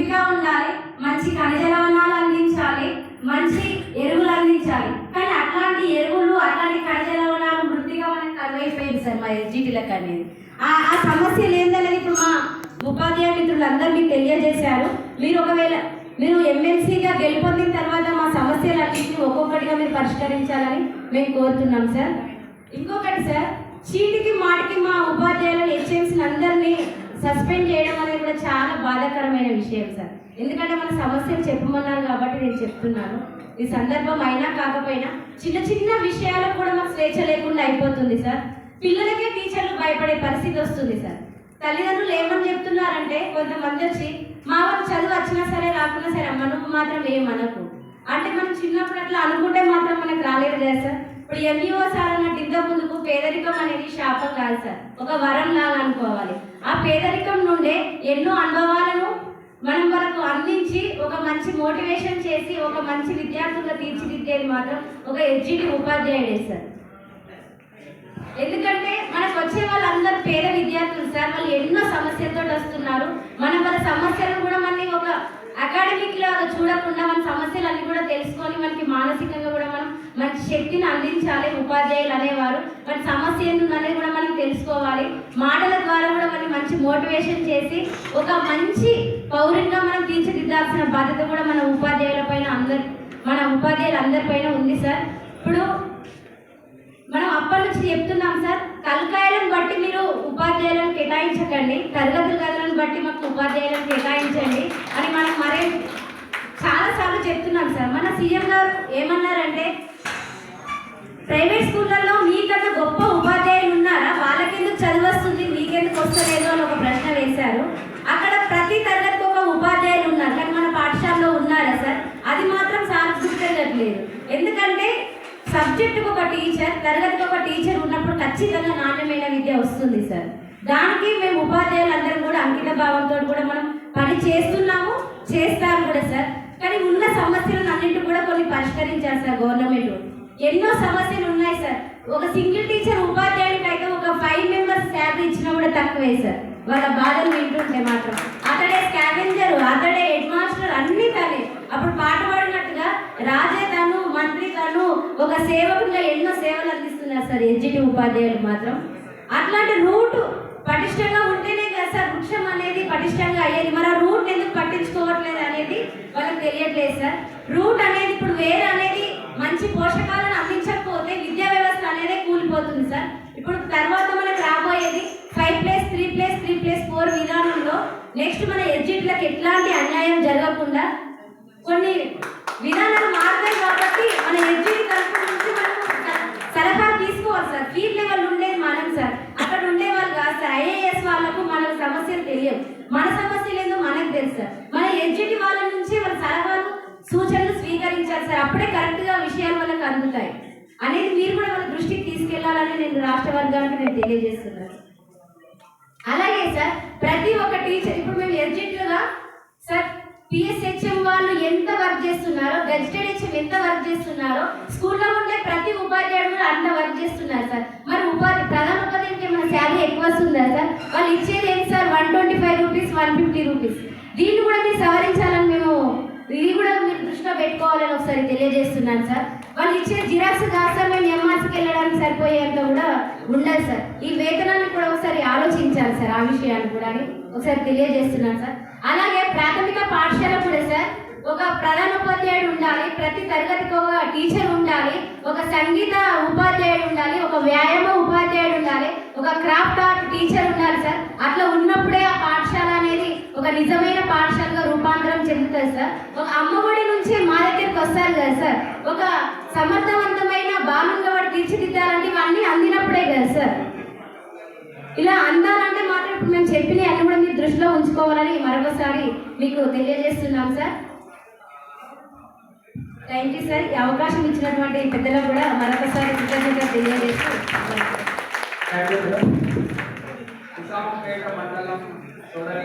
గుడ్డిగా ఉండాలి మంచి ఖనిజ లవణాలు అందించాలి మంచి ఎరువులు అందించాలి. కానీ అట్లాంటి ఎరువులు అట్లాంటి ఖనిజ లవణాలు వృద్ధిగా మనకు కరువైపోయింది సార్ మా ఎస్జిటీలకు అనేది. ఆ ఆ సమస్యలు ఏందనేది ఇప్పుడు మా ఉపాధ్యాయ మిత్రులందరూ మీకు తెలియజేశారు. మీరు ఒకవేళ మీరు ఎమ్మెల్సీగా గెలుపొందిన తర్వాత మా సమస్యలన్నింటినీ ఒక్కొక్కటిగా మీరు పరిష్కరించాలని మేము కోరుతున్నాం సార్. ఇంకొకటి సార్ చీటికి మాటికి మా ఉపాధ్యాయులను హెచ్ఎంసీని అందరినీ సస్పెండ్ చేయడం కూడా చాలా బాధాకరమైన విషయం సార్. ఎందుకంటే మన సమస్యలు చెప్పమన్నారు కాబట్టి నేను చెప్తున్నాను. ఈ సందర్భం అయినా కాకపోయినా చిన్న చిన్న విషయాలకు కూడా మాకు స్వేచ్ఛ లేకుండా అయిపోతుంది సార్. పిల్లలకే టీచర్లు భయపడే పరిస్థితి వస్తుంది సార్. తల్లిదండ్రులు ఏమని చెప్తున్నారంటే కొంతమంది వచ్చి మా వాళ్ళు చదువు వచ్చినా సరే రాకున్నా సరే మనకు మాత్రం ఏమనకు అంటే మనం చిన్నప్పుడు అట్లా అనుకుంటే మాత్రం మనకు రాలేదు కదా సార్. ఇప్పుడు ఎంఈఓ సార్ అన్నట్టు ఇంత ముందుకు పేదరికం అనేది శాపం కాదు సార్. ఒక వరం లాగా అనుకోవాలి. ఆ పేదరికం నుండే ఎన్నో అనుభవాలను మనం వరకు అందించి ఒక మంచి మోటివేషన్ చేసి ఒక మంచి విద్యార్థులుగా తీర్చిదిద్దేది మాత్రం ఒక ఎడ్జిటి ఉపాధ్యాయుడే సార్. ఎందుకంటే మనకు వచ్చే వాళ్ళందరూ పేద విద్యార్థులు సార్. వాళ్ళు ఎన్నో సమస్యలతో వస్తున్నారు. మనం వాళ్ళ సమస్యలను కూడా మళ్ళీ ఒక అకాడమిక్ లాగా చూడకుండా మన సమస్యలన్నీ కూడా తెలుసుకొని మనకి మానసికంగా శక్తిని అందించాలి ఉపాధ్యాయులు అనేవారు. మన సమస్య ఏంటి కూడా మనం తెలుసుకోవాలి. మాటల ద్వారా కూడా మనం మంచి మోటివేషన్ చేసి ఒక మంచి పౌరునిగా మనం తీర్చిదిద్దాల్సిన బాధ్యత కూడా మన ఉపాధ్యాయుల పైన అందరి మన ఉపాధ్యాయులు అందరిపైన ఉంది సార్. ఇప్పుడు మనం అప్పటి నుంచి చెప్తున్నాం సార్ తలకాయలను బట్టి మీరు ఉపాధ్యాయులను కేటాయించకండి. తరగతుల గదులను బట్టి మాకు ఉపాధ్యాయులను కేటాయించండి అని మనం మరే చాలాసార్లు చెప్తున్నాం సార్. మన సీఎం గారు ఏమన్నారంటే ప్రైవేట్ స్కూళ్ళల్లో మీకన్నా గొప్ప ఉపాధ్యాయులు ఉన్నారా వాళ్ళకెందుకు చదువు వస్తుంది? మీకెందుకు వస్తలేదు అని ఒక ప్రశ్న వేశారు. అక్కడ ప్రతి తరగతికి ఒక ఉపాధ్యాయులు ఉన్నారు. కానీ మన పాఠశాలలో ఉన్నారా సార్? అది మాత్రం సార్ గుర్తించట్లేదు ఎందుకంటే సబ్జెక్టుకు ఒక టీచర్ తరగతికి ఒక టీచర్ ఉన్నప్పుడు ఖచ్చితంగా నాణ్యమైన విద్య వస్తుంది సార్. దానికి మేము ఉపాధ్యాయులు అందరం కూడా అంకిత భావంతో కూడా మనం పని చేస్తున్నాము చేస్తాము కూడా సార్. కానీ ఉన్న సమస్యలను అన్నింటి కూడా కొన్ని పరిష్కరించాలి సార్ గవర్నమెంట్ ఎన్నో సమస్యలు ఉన్నాయి సార్ ఒక సింగిల్ టీచర్ ఉపాధ్యాయునికి అయితే ఒక ఫైవ్ మెంబర్స్ శాలరీ ఇచ్చినా కూడా తక్కువే సార్ వాళ్ళ బాధలు వింటుంటే మాత్రం. అతడే స్కావెంజర్ అతడే హెడ్ మాస్టర్ అన్ని తనే. అప్పుడు పాట పాడినట్టుగా రాజే తను మంత్రి తను ఒక సేవకుడిగా ఎన్నో సేవలు అందిస్తున్నారు సార్ ఎన్జిటి ఉపాధ్యాయులు మాత్రం. అట్లాంటి రూట్ పటిష్టంగా ఉంటేనే కదా సార్ వృక్షం అనేది పటిష్టంగా అయ్యేది. మన రూట్ ఎందుకు పట్టించుకోవట్లేదు అనేది వాళ్ళకి తెలియట్లేదు సార్ రూట్ అనేది ఇప్పుడు వేరే అనేది మంచి పోషకాలను అందించకపోతే విద్యా వ్యవస్థ అనేది కూలిపోతుంది సార్ ఇప్పుడు తర్వాత మనకు రాబోయేది five plus three plus three plus four విధానంలో నెక్స్ట్ మన ఎడ్జిట్లకు ఎట్లాంటి అన్యాయం జరగకుండా కొన్ని విధానాలు మారుతాయి కాబట్టి మన ఎడ్జిట్ తరఫు నుంచి మనం సలహా తీసుకోవాలి సార్. ఫీల్డ్ లెవెల్ ఉండేది మనం సార్. అక్కడ ఉండేవాళ్ళు కాదు సార్. ఐఏఎస్ వాళ్ళకు మన సమస్యలు తెలియవు. మన సమస్యలు ఏందో మనకు తెలుసు సార్. మన ఎడ్జిటి వాళ్ళ నుంచి వాళ్ళ సలహాలు సూచనలు స్వీకరించాలి సార్. అప్పుడే కరెక్ట్గా విషయాలు వాళ్ళకి అందుతాయి. అనేది మీరు కూడా వాళ్ళ దృష్టికి తీసుకెళ్ళాలని నేను రాష్ట్ర వర్గానికి నేను తెలియజేస్తున్నాను. అలాగే సార్ ప్రతి ఒక్క టీచర్ ఇప్పుడు మేము ఎడ్జిట్లుగా సార్ పిఎస్హెచ్ఎం వాళ్ళు ఎంత వర్క్ చేస్తున్నారో గజిటెడ్ హెచ్ఎం ఎంత వర్క్ చేస్తున్నారో స్కూల్లో ఉండే ప్రతి ఉపాధ్యాయుడు కూడా అంత వర్క్ చేస్తున్నారు సార్. మరి ఉపాధి ప్రధాన ఉపాధ్యాయుడికి ఏమైనా శాలరీ ఎక్కువ వస్తుందా సార్? వాళ్ళు ఇచ్చేది ఏంటి sir? One twenty five rupees one fifty rupees. దీన్ని కూడా మీరు సవరించాలని మేము ఇది కూడా మీరు దృష్టిలో పెట్టుకోవాలని ఒకసారి తెలియజేస్తున్నాను సార్. వాళ్ళు ఇచ్చే జిరాక్స్ కాదు సార్ మేము ఎంఆర్సీకి వెళ్ళడానికి సరిపోయేంత కూడా ఉండదు సార్. ఈ వేతనాన్ని కూడా ఒకసారి ఆలోచించాలి సార్ ఆ విషయాన్ని కూడా అని ఒకసారి తెలియజేస్తున్నాను సార్. అలాగే ప్రాథమిక పాఠశాల కూడా సార్ ఒక ప్రధాన ఉపాధ్యాయుడు ఉండాలి ప్రతి తరగతికి ఒక టీచర్ ఉండాలి ఒక సంగీత ఉపాధ్యాయుడు ఉండాలి ఒక వ్యాయామ ఉపాధ్యాయుడు ఉండాలి ఒక క్రాఫ్ట్ ఆర్ట్ టీచర్ ఉండాలి సార్. అట్లా ఉన్నప్పుడే ఆ పాఠశాల అనేది ఒక నిజమైన పాఠశాలగా రూపాంతరం చెందుతుంది సార్. ఒక అమ్మఒడి నుంచి మా దగ్గరికి వస్తారు కదా సార్. ఒక సమర్థవంతమైన బాలుగా వాడు తీర్చిదిద్దాలంటే ఇవన్నీ అందినప్పుడే కదా సార్. ఇలా అందాలంటే మాత్రం ఇప్పుడు మేము చెప్పినవి అన్ని కూడా మీరు దృష్టిలో ఉంచుకోవాలని మరొకసారి మీకు తెలియజేస్తున్నాం సార్. థ్యాంక్ యూ సార్ ఈ అవకాశం ఇచ్చినటువంటి పెద్దలకు కూడా మరొకసారి కృతజ్ఞత తెలియజేస్తూ మండలం